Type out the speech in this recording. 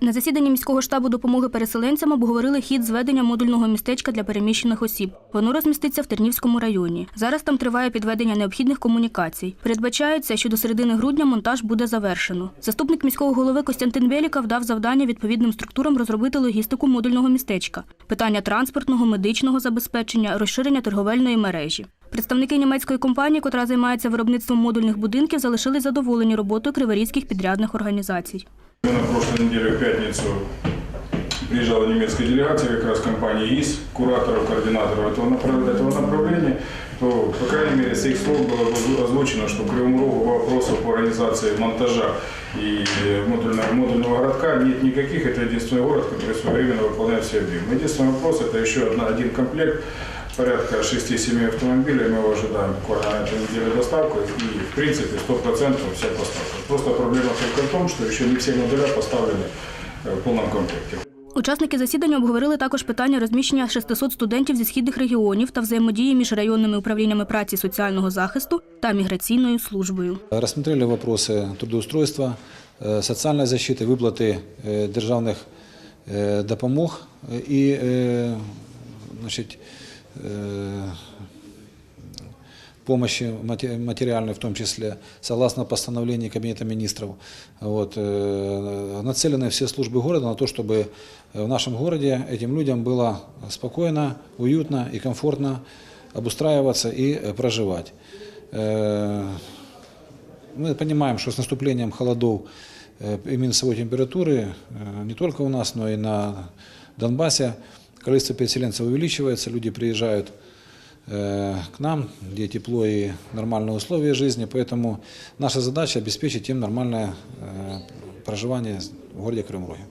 На засіданні міського штабу допомоги переселенцям обговорили хід зведення модульного містечка для переміщених осіб. Воно розміститься в Тернівському районі. Зараз там триває підведення необхідних комунікацій. Передбачається, що до середини грудня монтаж буде завершено. Заступник міського голови Костянтин Веліков дав завдання відповідним структурам розробити логістику модульного містечка, питання транспортного, медичного забезпечення, розширення торговельної мережі. Представники німецької компанії, котра займається виробництвом модульних будинків, залишились задоволені роботою криворізьких підрядних організацій. На прошлой неделе в пятницу приезжала немецкая делегация, как раз компании ИС, кураторов, координаторов этого, направ- этого направления, то, по крайней мере, с их слов было озву- озвучено, что к Кривому Рогу по вопросу по организации монтажа и модульного, модульного городка нет никаких. Это единственный город, который своевременно выполняет все объемы. Единственный вопрос – это еще одна, один комплект, порядка 6-7 автомобилей. Мы его ожидаем буквально на этой неделе доставку. И, в принципе, 100% вся поставка. Просто проблема только в том, что еще не все модуля поставлены э, в полном комплекте. Учасники засідання обговорили також питання розміщення 600 студентів зі східних регіонів та взаємодії між районними управліннями праці, соціального захисту та міграційною службою. Рассмотрели вопросы трудоустройства, э, социальной защиты, выплаты э, державных э, допомог и э, значит, э, помощи мате- материальной в том числе, согласно постановлению Кабинета министров. Вот, э, нацелены все службы города на то, чтобы в нашем городе этим людям было спокойно, уютно и комфортно обустраиваться и э, проживать. Э, мы понимаем, что с наступлением холодов э, и минусовой температуры э, не только у нас, но и на Донбассе количество переселенцев увеличивается, люди приезжают э, к нам, где тепло и нормальные условия жизни, поэтому наша задача обеспечить им нормальное э, проживание в городе Крымроге.